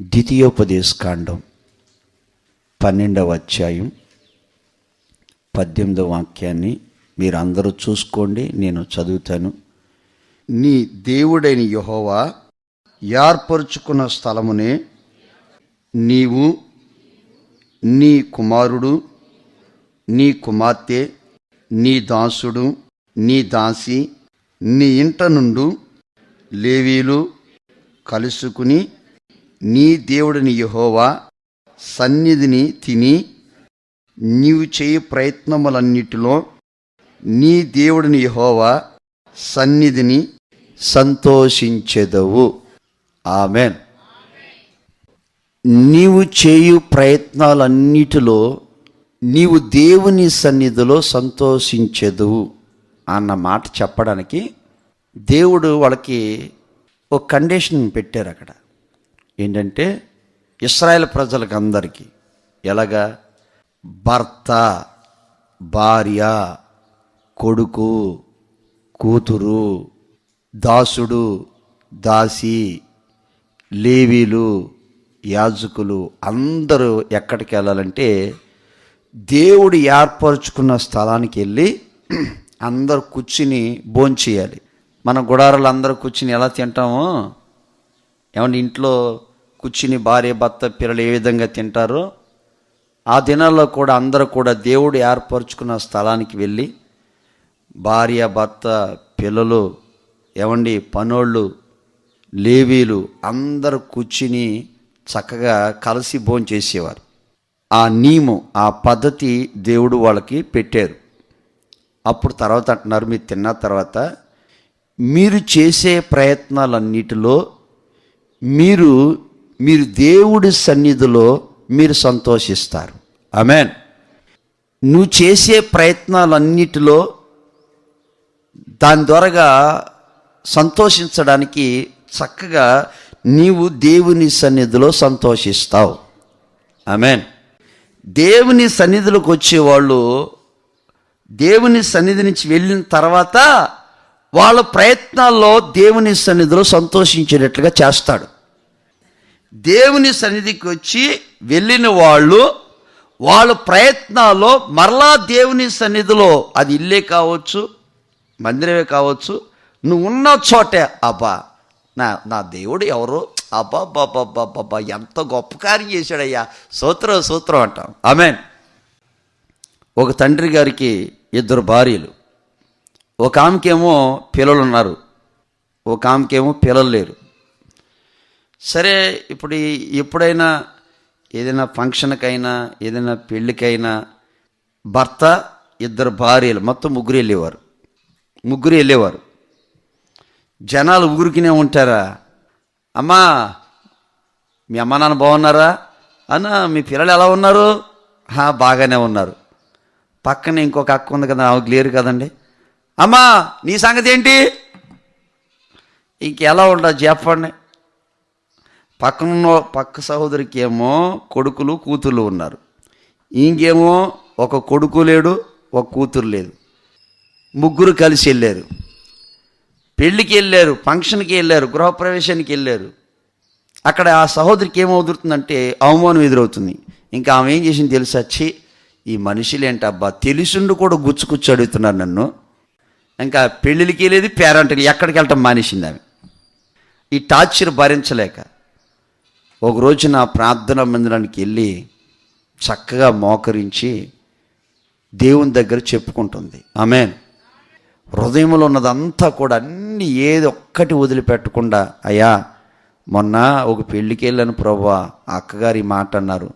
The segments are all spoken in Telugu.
ద్వితీయోపదేశకాండం పన్నెండవ అధ్యాయం పద్దెనిమిదవ వాక్యాన్ని మీరు అందరూ చూసుకోండి నేను చదువుతాను. నీ దేవుడైన యహోవా ఏర్పరుచుకున్న స్థలమునే నీవు నీ కుమారుడు నీ కుమార్తె నీ దాసుడు నీ దాసి నీ ఇంట నుండు లేవీలు కలుసుకుని నీ దేవుడిని యహోవా సన్నిధిని తిని నీవు చేయి ప్రయత్నములన్నిటిలో నీ దేవుడిని యహోవా సన్నిధిని సంతోషించెదవు. ఆమెన్. నీవు చేయు ప్రయత్నాలన్నిటిలో నీవు దేవుని సన్నిధిలో సంతోషించదు అన్న మాట చెప్పడానికి దేవుడు వాళ్ళకి ఒక కండిషన్ పెట్టారు అక్కడ ఏంటంటే ఇస్రాయేల్ ప్రజలకు అందరికీ. ఎలాగా? భర్త భార్య కొడుకు కూతురు దాసుడు దాసి లేవీలు యాజకులు అందరూ ఎక్కడికి వెళ్ళాలంటే దేవుడు ఏర్పరచుకున్న స్థలానికి వెళ్ళి అందరు కూర్చుని భోంచేయాలి. మన గుడారులు అందరూ కూర్చుని ఎలా తింటామో? ఏమంటే ఇంట్లో కూర్చుని భార్య భర్త పిల్లలు ఏ విధంగా తింటారో ఆ దినాల్లో కూడా అందరూ కూడా దేవుడు ఏర్పరచుకున్న స్థలానికి వెళ్ళి భార్య భర్త పిల్లలు ఏమండి పనోళ్ళు లేవీలు అందరూ కూర్చుని చక్కగా కలిసి భోంచేసేవారు ఆ నియమం ఆ పద్ధతి దేవుడు వాళ్ళకి పెట్టారు. అప్పుడు తర్వాత అంటున్నారు మీరు తిన్న తర్వాత మీరు చేసే ప్రయత్నాలన్నిటిలో మీరు మీరు దేవుడి సన్నిధిలో మీరు సంతోషిస్తారు. ఆమెన్ నువ్వు చేసే ప్రయత్నాలన్నిటిలో దాని ద్వారా సంతోషించడానికి చక్కగా నీవు దేవుని సన్నిధిలో సంతోషిస్తావు. ఆమెన్ దేవుని సన్నిధిలోకి వచ్చేవాళ్ళు దేవుని సన్నిధి నుంచి వెళ్ళిన తర్వాత వాళ్ళ ప్రయత్నాల్లో దేవుని సన్నిధిలో సంతోషించేటట్లుగా చేస్తాడు. దేవుని సన్నిధికి వచ్చి వెళ్ళిన వాళ్ళు వాళ్ళ ప్రయత్నాల్లో మరలా దేవుని సన్నిధిలో అది ఇల్లే కావచ్చు మందిరమే కావచ్చు. నువ్వు ఉన్న చోటే అబ్బా నా నా దేవుడు ఎవరు? అబ్బా ఎంత గొప్ప కార్యం చేశాడయ్యా. సూత్రం సూత్రం అంటాం. ఆమెన్. ఒక తండ్రి గారికి ఇద్దరు భార్యలు. ఒక ఆమెకేమో పిల్లలు ఉన్నారు ఒక ఆమెకేమో పిల్లలు లేరు. సరే ఇప్పుడు ఎప్పుడైనా ఏదైనా ఫంక్షన్కైనా ఏదైనా పెళ్ళికైనా భర్త ఇద్దరు భార్యలు మొత్తం ముగ్గురు వెళ్ళేవారు. ముగ్గురు వెళ్ళేవారు. జనాలు ఊరికినే ఉంటారా? అమ్మా మీ అమ్మ నాన్న బాగున్నారా? అన్న మీ పిల్లలు ఎలా ఉన్నారు? "హా, బాగానే ఉన్నారు. పక్కన ఇంకొక అక్క ఉంది కదా ఆమెకు లేరు కదండి. అమ్మా నీ సంగతి ఏంటి? ఇంకెలా ఉండదు చెప్పండి. పక్కన పక్క సహోదరికి ఏమో కొడుకులు కూతుర్లు ఉన్నారు. ఇంకేమో ఒక కొడుకు లేడు ఒక కూతురు లేదు. ముగ్గురు కలిసి వెళ్ళారు. పెళ్ళికి వెళ్ళారు ఫంక్షన్కి వెళ్ళారు గృహప్రవేశానికి వెళ్ళారు. అక్కడ ఆ సహోదరికి ఏమవుతుందంటే అవమానం ఎదురవుతుంది. ఇంకా ఆమె ఏం చేసింది తెలుసా? వచ్చి ఈ మనుషులేంటి అబ్బా? తెలిసిండు కూడా గుచ్చుకుచ్చు అడుగుతున్నారు నన్ను. ఇంకా పెళ్ళిళ్ళకి వెళ్ళేది పేరెంట్కి ఎక్కడికి వెళ్ళటం మానేసింది ఆమె. ఈ టార్చర్ భరించలేక. ఒక రోజు నా ప్రార్థన మందిరానికి వెళ్ళి చక్కగా మోకరించి దేవుని దగ్గర చెప్పుకుంటుంది. ఆమెన్. హృదయంలో ఉన్నదంతా కూడా అన్ని ఏది ఒక్కటి వదిలిపెట్టకుండా అయ్యా మొన్న ఒక పెళ్ళికి వెళ్ళాను ప్రభా ఆ అక్కగారు ఈ మాట అన్నారు.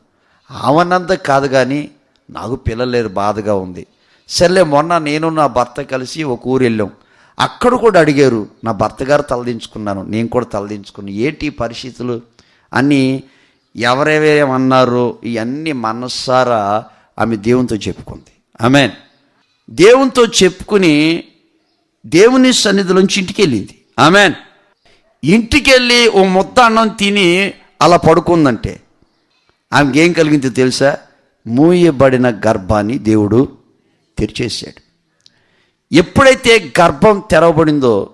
ఆవనంత కాదు కానీ నాకు పిల్లలేరు బాధగా ఉంది. సర్లే మొన్న నేను నా భర్త కలిసి ఒక ఊరు వెళ్ళాం. అక్కడ కూడా అడిగారు నా భర్త గారు తలదించుకున్నాను నేను కూడా తలదించుకున్నాను. ఏంటి పరిస్థితులు? అని ఎవరెవరేమన్నారు? ఇవన్నీ మనస్సారా ఆమె దేవునితో చెప్పుకుంది. ఆమెన్. దేవునితో చెప్పుకుని దేవుని సన్నిధిలోంచి ఇంటికి వెళ్ళింది ఆమెన్. ఇంటికి వెళ్ళి ఓ ముద్ద అన్నం తిని అలా పడుకుందంటే ఆమెకి ఏం కలిగిందో తెలుసా? మూయబడిన గర్భాన్ని దేవుడు తెరిచేశాడు. ఎప్పుడైతే గర్భం తెరవబడిందో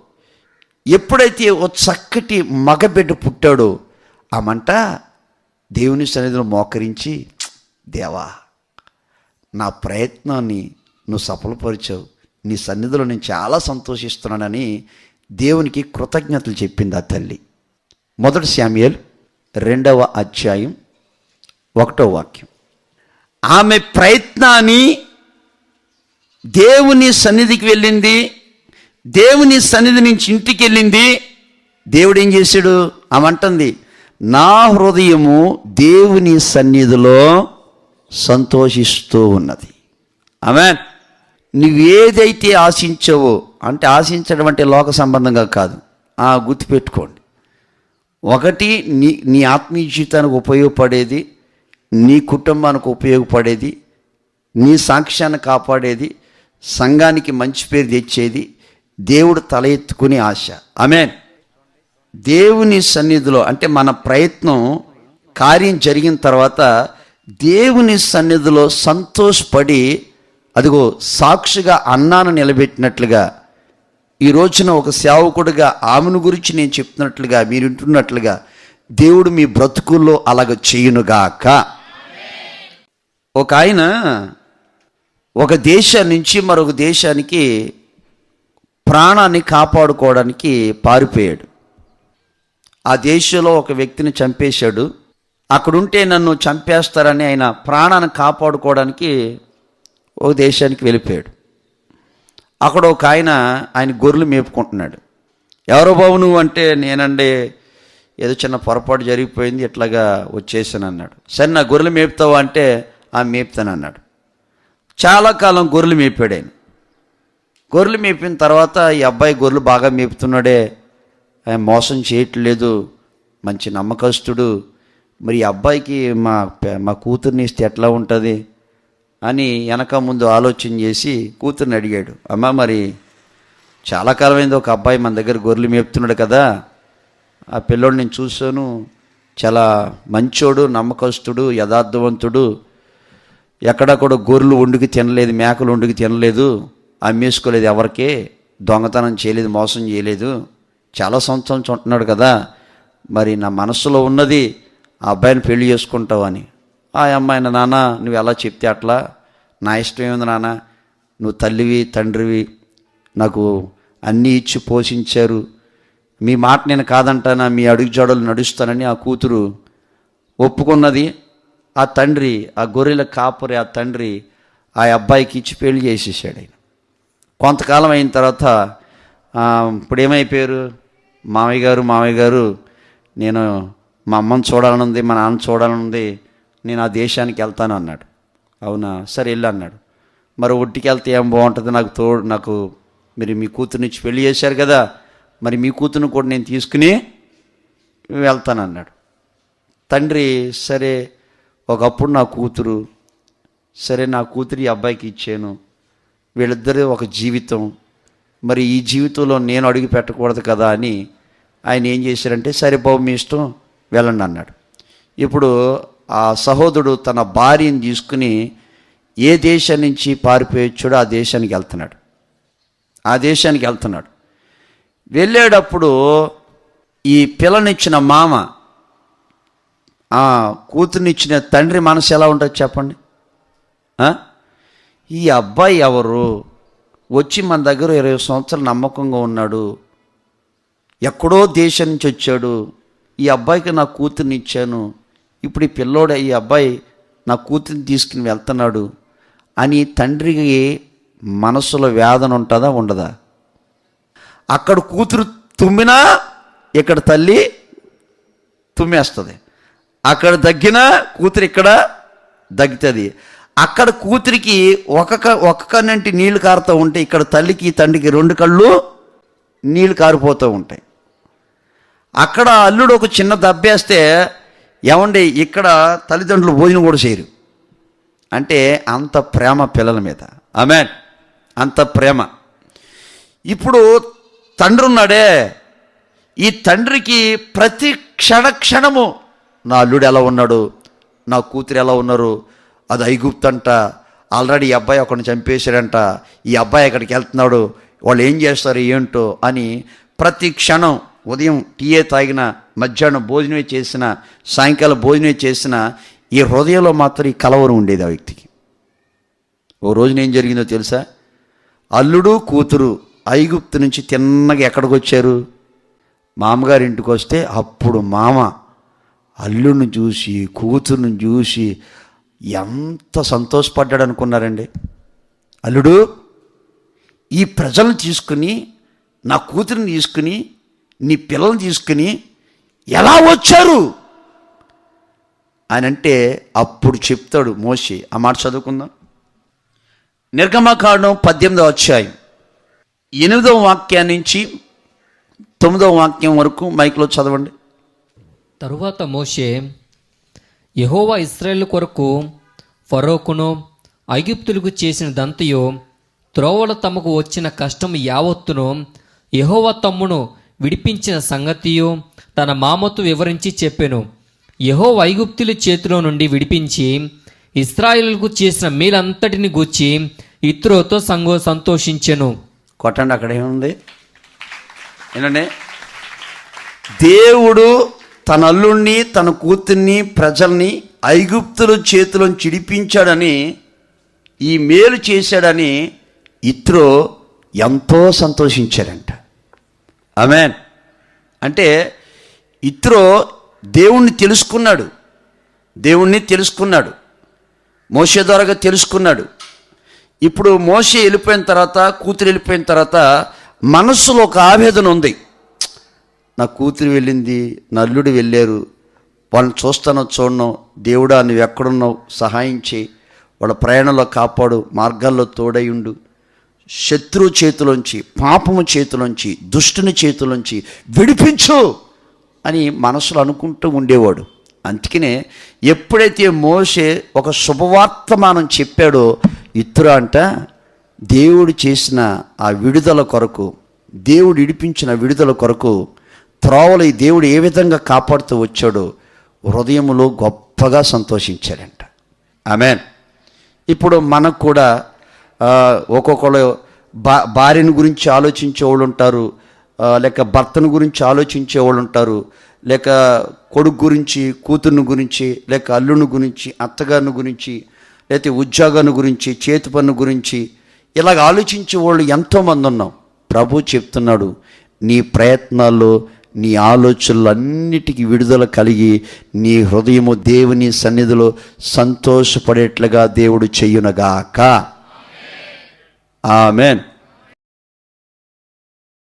ఎప్పుడైతే ఓ చక్కటి మగబిడ్డ పుట్టాడో ఆ మంట దేవుని సన్నిధిలో మోకరించి దేవా నా ప్రయత్నాన్ని నువ్వు సఫలపరిచావు. నీ సన్నిధిలో నేను చాలా సంతోషిస్తున్నానని దేవునికి కృతజ్ఞతలు చెప్పింది ఆ తల్లి. మొదటి శామ్యుయల్ రెండవ అధ్యాయం ఒకటో వాక్యం. ఆమె ప్రయత్నాన్ని దేవుని సన్నిధికి వెళ్ళింది. దేవుని సన్నిధి నుంచి ఇంటికి వెళ్ళింది. దేవుడు ఏం చేశాడు? ఆమె అంటుంది నా హృదయము దేవుని సన్నిధిలో సంతోషిస్తూ ఉన్నది. ఆమె నువ్వేదైతే ఆశించవో అంటే ఆశించడం అంటే లోక సంబంధంగా కాదు ఆ గుర్తుపెట్టుకోండి ఒకటి నీ నీ ఆత్మీయ జీవితానికి ఉపయోగపడేది నీ కుటుంబానికి ఉపయోగపడేది నీ సాక్ష్యాన్ని కాపాడేది సంఘానికి మంచి పేరు తెచ్చేది దేవుడు తల ఎత్తుకునే ఆశ. ఆమె దేవుని సన్నిధిలో అంటే మన ప్రయత్నం కార్యం జరిగిన తర్వాత దేవుని సన్నిధిలో సంతోషపడి అదిగో సాక్షిగా అన్నాను నిలబెట్టినట్లుగా ఈ రోజున ఒక సేవకుడిగా ఆమెను గురించి నేను చెప్తున్నట్లుగా మీరు వింటున్నట్లుగా దేవుడు మీ బ్రతుకుల్లో అలాగ చేయునుగాక. ఒక ఆయన ఒక దేశం నుంచి మరొక దేశానికి ప్రాణాన్ని కాపాడుకోవడానికి పారిపోయాడు. ఆ దేశంలో ఒక వ్యక్తిని చంపేశాడు. అక్కడుంటే నన్ను చంపేస్తారని ఆయన ప్రాణాన్ని కాపాడుకోవడానికి ఒక దేశానికి వెళ్ళిపోయాడు. అక్కడ ఒక ఆయన ఆయన గొర్రెలు మేపుకుంటున్నాడు. ఎవరో బాబు నువ్వు? అంటే నేనండి ఏదో చిన్న పొరపాటు జరిగిపోయింది ఇట్లాగా వచ్చేసాను అన్నాడు. సరే నా గొర్రెలు మేపుతావా? అంటే ఆ మేపుతాను అన్నాడు. చాలా కాలం గొర్రెలు మేపాడు ఆయన. గొర్రెలు మేపిన తర్వాత ఈ అబ్బాయి గొర్రెలు బాగా మేపుతున్నాడే. ఆయన మోసం చేయట్లేదు. మంచి నమ్మకస్తుడు. మరి అబ్బాయికి మా మా కూతుర్ని ఇస్తే ఎట్లా ఉంటుంది? అని వెనక ముందు ఆలోచన చేసి కూతుర్ని అడిగాడు. అమ్మ మరి చాలా కాలమైంది ఒక అబ్బాయి మన దగ్గర గొర్రెలు మేపుతున్నాడు కదా. ఆ పిల్లోడు నేను చూశాను. చాలా మంచోడు నమ్మకస్తుడు యథార్థవంతుడు. ఎక్కడ కూడా గొర్రెలు వండుకి తినలేదు మేకలు వండుకి తినలేదు. అమ్మేసుకోలేదు ఎవరికే. దొంగతనం చేయలేదు మోసం చేయలేదు. చాలా సంవత్సరం నుంచి ఉంటున్నాడు కదా మరి నా మనసులో ఉన్నది ఆ అబ్బాయిని పెళ్ళి చేసుకుంటావని ఆ అమ్మాయిని నాన్న నువ్వు ఎలా చెప్తే అట్లా? నా ఇష్టం ఏముంది నాన్న? నువ్వు తల్లివి తండ్రివి నాకు అన్నీ ఇచ్చి పోషించారు. మీ మాట నేను కాదంటానా? మీ అడుగు జాడలు నడుస్తానని ఆ కూతురు ఒప్పుకున్నది. ఆ తండ్రి ఆ గొర్రెల కాపరి ఆ తండ్రి ఆ అబ్బాయికి ఇచ్చి పెళ్ళి చేసేసాడు ఆయన. కొంతకాలం అయిన తర్వాత ఇప్పుడు ఏమైపోయారు? మామయ్య గారు మామయ్య గారు నేను మా అమ్మని చూడాలనుంది మా నాన్న చూడాలనుంది నేను ఆ దేశానికి వెళ్తాను అన్నాడు. అవునా? సరే వెళ్ళు అన్నాడు. మరి ఒట్టికి వెళ్తే ఏం బాగుంటుంది? నాకు తోడు నాకు మీరు మీ కూతురునిచ్చి పెళ్ళి చేశారు కదా మరి మీ కూతురుని కూడా నేను తీసుకుని వెళ్తాను అన్నాడు. తండ్రి సరే ఒకప్పుడు నా కూతురు సరే నా కూతురు ఈ అబ్బాయికి ఇచ్చాను. వీళ్ళిద్దరూ ఒక జీవితం. మరి ఈ జీవితంలో నేను అడుగు పెట్టకూడదు కదా అని ఆయన ఏం చేశారంటే సరే బాబు మీ ఇష్టం వెళ్ళండి అన్నాడు. ఇప్పుడు ఆ సహోదరుడు తన భార్యని తీసుకుని ఏ దేశం నుంచి పారిపోయొచ్చాడో ఆ దేశానికి వెళ్తున్నాడు. ఆ దేశానికి వెళ్తున్నాడు. వెళ్ళేటప్పుడు ఈ పిల్లనిచ్చిన మామ ఆ కూతురునిచ్చిన తండ్రి మనసు ఎలా ఉంటుంది చెప్పండి. ఈ అబ్బాయి ఎవరు? వచ్చి మన దగ్గర ఇరవై సంవత్సరాలు నమ్మకంగా ఉన్నాడు. ఎక్కడో దేశం నుంచి వచ్చాడు. ఈ అబ్బాయికి నా కూతుర్ని ఇచ్చాను. ఇప్పుడు ఈ పిల్లోడు ఈ అబ్బాయి నా కూతుర్ని తీసుకుని వెళ్తున్నాడు అని తండ్రికి మనసులో వేదన ఉంటుందా ఉండదా? అక్కడ కూతురు తుమ్మినా ఇక్కడ తల్లి తుమ్మేస్తుంది. అక్కడ దగ్గినా కూతురు ఇక్కడ దగ్గుతుంది. అక్కడ కూతురికి ఒక క- ఒక కన్నంటి నీళ్ళు కారుతూ ఉంటే ఇక్కడ తల్లికి తండ్రికి రెండు కళ్ళు నీళ్ళు కారిపోతూ ఉంటాయి. అక్కడ అల్లుడు ఒక చిన్న దబ్బేస్తే ఏమండి ఇక్కడ తల్లిదండ్రులు భోజనం కూడా చేయరు. అంటే అంత ప్రేమ పిల్లల మీద. ఆమె అంత ప్రేమ. ఇప్పుడు తండ్రి ఉన్నాడే ఈ తండ్రికి ప్రతి క్షణ క్షణము నా అల్లుడు ఎలా ఉన్నాడు నా కూతురు ఎలా ఉన్నారు అది ఐగుప్తు అంట ఆల్రెడీ ఈ అబ్బాయి ఒకరిని చంపేశాడంట ఈ అబ్బాయి ఎక్కడికి వెళ్తున్నాడు వాళ్ళు ఏం చేస్తారు ఏంటో అని ప్రతి క్షణం ఉదయం టీయే తాగిన మధ్యాహ్నం భోజనమే చేసిన సాయంకాలం భోజనమే చేసిన ఈ హృదయంలో మాత్రం ఈ కలవరం ఉండేది ఆ వ్యక్తికి. ఓ రోజున ఏం జరిగిందో తెలుసా? అల్లుడు కూతురు ఐగుప్తు నుంచి తిన్నగా ఎక్కడికి వచ్చారు? మామగారి ఇంటికి వస్తే అప్పుడు మామ అల్లుడిని చూసి కూతురుని చూసి ఎంత సంతోషపడ్డాడు అనుకున్నారండి. అల్లుడు ఈ ప్రజలను తీసుకుని నా కూతురిని తీసుకుని నీ పిల్లల్ని తీసుకుని ఎలా వచ్చారు? అని అంటే అప్పుడు చెప్తాడు మోషి. ఆ మాట చదువుకుందాం. నిర్గమకాండం పద్దెనిమిదవ అధ్యాయం. ఎనిమిదవ వాక్యం నుంచి తొమ్మిదవ వాక్యం వరకు మైక్లో చదవండి. తరువాత మోషే యహోవా ఇస్రాయేల్ కొరకు ఫరోకును ఐగుప్తులకు చేసిన దంతయు త్రోవల తమకు వచ్చిన కష్టం యావత్తును యహోవా తమ్మును విడిపించిన సంగతియు తన మామతో వివరించి చెప్పెను. యహో వైగుప్తుల చేతిలో నుండి విడిపించి ఇస్రాయిల్కు చేసిన మేలంతటిని గూర్చి ఇత్రోతో సంగో సంతోషించెను. కొట్టండి అక్కడ ఏముంది? ఏంటంటే దేవుడు తన అల్లుణ్ణి తన కూతుర్ని ప్రజల్ని ఐగుప్తుల చేతిలో చిడిపించాడని ఈ మేలు చేశాడని ఇత్రో ఎంతో సంతోషించారంట ఆమెన్. అంటే ఇత్రో దేవుణ్ణి తెలుసుకున్నాడు. దేవుణ్ణి తెలుసుకున్నాడు. మోసే ద్వారాగా తెలుసుకున్నాడు. ఇప్పుడు మోసే వెళ్ళిపోయిన తర్వాత కూతురు వెళ్ళిపోయిన తర్వాత మనస్సులో ఒక ఆవేదన ఉంది. నా కూతురు వెళ్ళింది నల్లుడు వెళ్ళారు. వాళ్ళని చూస్తానో చూడను దేవుడా నువ్వు ఎక్కడున్నావు? సహాయం చేయి. వాళ్ళ ప్రయాణంలో కాపాడు మార్గాల్లో తోడయుండు శత్రు చేతిలోంచి పాపము చేతిలోంచి దుష్టుని చేతిలోంచి విడిపించు అని మనసులో అనుకుంటూ ఉండేవాడు. అందుకనే ఎప్పుడైతే మోసే ఒక శుభవార్తమానం చెప్పాడో ఇతరు అంట దేవుడు చేసిన ఆ విడుదల కొరకు దేవుడు ఇడిపించిన విడుదల కొరకు త్రోవలు ఈ దేవుడు ఏ విధంగా కాపాడుతూ వచ్చాడో హృదయములో గొప్పగా సంతోషించారంట ఆమెన్. ఇప్పుడు మనకు కూడా ఒక్కొక్కళ్ళు ఒక్కొక్కరు భా భార్యను గురించి ఆలోచించే వాళ్ళు ఉంటారు లేక భర్తను గురించి ఆలోచించే వాళ్ళు ఉంటారు. లేక కొడుకు గురించి కూతుర్ని గురించి లేక అల్లుని గురించి అత్తగారిని గురించి లేకపోతే ఉద్యోగాన్ని గురించి చేతి పన్ను గురించి ఇలాగ ఆలోచించే వాళ్ళు ఎంతోమంది ఉన్నాం. ప్రభు చెప్తున్నాడు నీ ప్రయత్నాల్లో నీ ఆలోచనలన్నిటికీ విడుదల కలిగి నీ హృదయము దేవుని సన్నిధిలో సంతోషపడేట్లుగా దేవుడు చెయ్యునగాక ఆమెన్